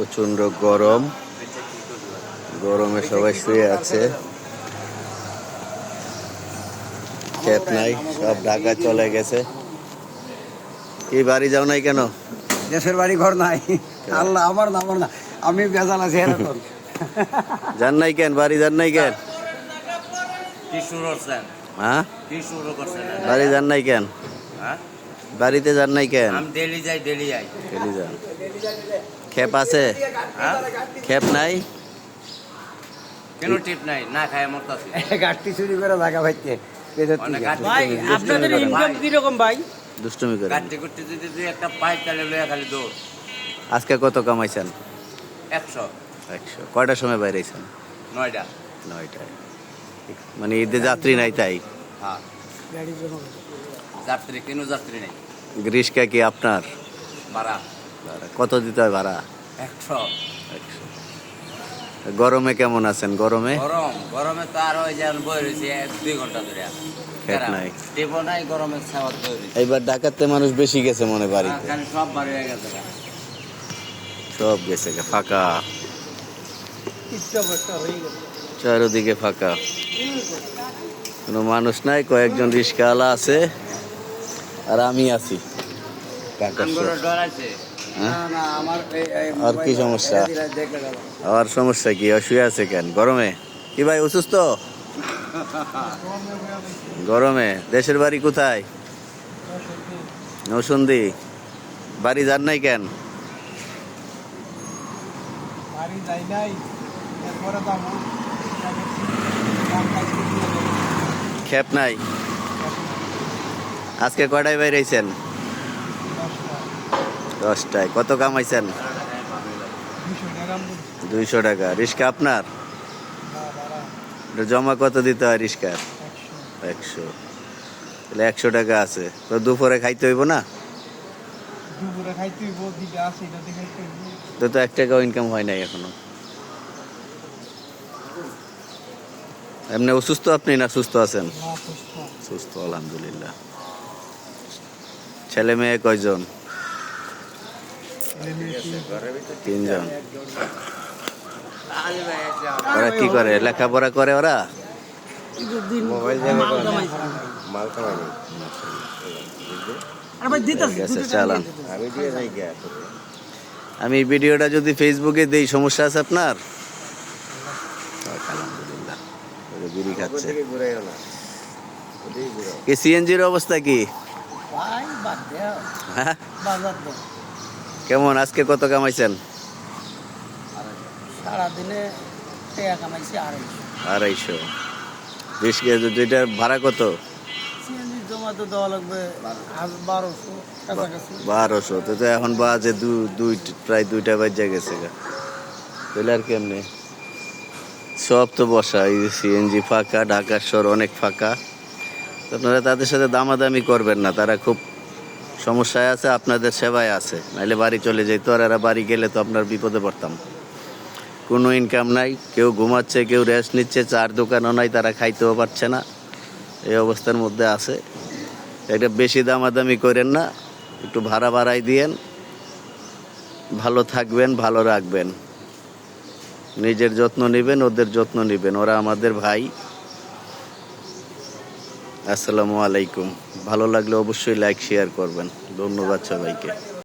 প্রচণ্ড গরম। গরমে সবাই শুয়ে আছে। ক্ষেত নাই সব ঢাকা চলে গেছে। কি বাড়ি যাও নাই কেন? দেশের বাড়ি ঘর নাই। আল্লাহ আমার না আমার না। আমি বেজাল আছি যান নাই কেন? বাড়ি যান নাই কেন? কি শুরু করছেন হ্যাঁ? কি শুরু করছেন বাড়ি যান নাই কেন? হ্যাঁ? বাড়িতে যান নাই কেন? আমি যাই যান। খেপ আছে? হ্যাঁ? খেপ নাই? কেন টিপ নাই না খায় মরতাছি। গাড়ি চুরি করে থাকা ভাইতে। পেটের অনেক থেকে। গাড়ি ভাই আপনাদের ইনকাম কীরকম ভাই? দুষ্টুমি করে। গাড়ি করতে যদি তুই একটা পাইপ তাহলে লইয়া খালি দৌড়। আজকে কত কামাইছেন? একশো। একশো। কয়টার সময় বাইরেছেন নয়টা। নয়টায়। মানে ঈদে যাত্রী নাই তাই? হ্যাঁ। যাত্রী কেন যাত্রী নেই। গ্রীষ্কা কি আপনার? ভাড়া। কত দিতে হয় ভাড়া? একশো। একশো। গরমে কেমন আছেন? গরমে? গরম। গরমে তো আরও ওই বই রয়েছি এক দুই ঘণ্টা ধরে। খেত নাই। টেপো নাই গরমের সাবাত বই রয়েছি। এইবার ডাকাতে মানুষ বেশি গেছে মনে বাড়িতে। খালি সব বাড়ি হয়ে গেছে সব গেছে ফাঁকা। চারিদিকে ফাঁকা। কোনো মানুষ নাই কয়েকজন রিস্কাওয়ালা আছে। আর আমি আছি। হ্যাঁ? না না আমার এই- এই আর কি সমস্যা? আর সমস্যা কি? অসুবিধা আছে কেন? গরমে? কি ভাই অসুস্থ? গরমে? দেশের বাড়ি কোথায়? নৌসন্দি বাড়ি যান নাই কেন? বাড়ি যাই নাই। এরপরে দাম খেপ নাই? আজকে কয়টায় বাইরেছেন দশটায়। কত কামাইছেন দুইশো টাকা। রিক্সা আপনার? জমা কত দিতে হয় রিক্সার একশো। তাহলে একশো টাকা আছে। তো দুপুরে খাইতে হইব না? তো তো এক টাকাও ইনকাম হয় নাই এখনও। এমনি অসুস্থ আপনি না সুস্থ আছেন? সুস্থ আলহামদুলিল্লাহ। ছেলে মেয়ে কয়জন? ছেলে মেয়ে তিন- তিনজন। ওরা কি করে? লেখাপড়া করে ওরা? আরে ভাই দিতাছি ঠিক আছে, দুটো চালান। টাকা দিয়ে দিতাছি। আমি ভিডিওটা যদি ফেসবুকে দেই সমস্যা আছে আপনার? আলহামদুলিল্লাহ। বিড়ি খাচ্ছে। সিএনজির অবস্থা কি? কেমন আজকে কত কামাইছেন? সারাদিনে কামাইছি আড়াইশো। আড়াইশো। বিশ কেজি দুইটার ভাড়া কত? বারোশো তো তো এখন বাজে দু দুই প্রায় দুইটা বাজে গেছে তাহলে আর কেমনে? সব তো বসা সিএনজি ফাঁকা ঢাকার শহর অনেক ফাঁকা। আপনারা তাদের সাথে দামাদামি করবেন না, তারা খুব সমস্যায় আছে, আপনাদের সেবায় আছে। নাহলে বাড়ি চলে যেত, আর এরা বাড়ি গেলে তো আপনার বিপদে পড়তাম। কোনো ইনকাম নাই, কেউ ঘুমাচ্ছে, কেউ রেস্ট নিচ্ছে, চার দোকানও নাই, তারা খাইতেও পারছে না। এই অবস্থার মধ্যে আছে। এটা বেশি দামাদামি করেন না, একটু ভাড়া বাড়াই দিয়েন। ভালো থাকবেন, ভালো রাখবেন। নিজের যত্ন নেবেন, ওদের যত্ন নেবেন। ওরা আমাদের ভাই। আসসালামু আলাইকুম। ভালো লাগলে অবশ্যই লাইক শেয়ার করবেন। ধন্যবাদ সবাইকে।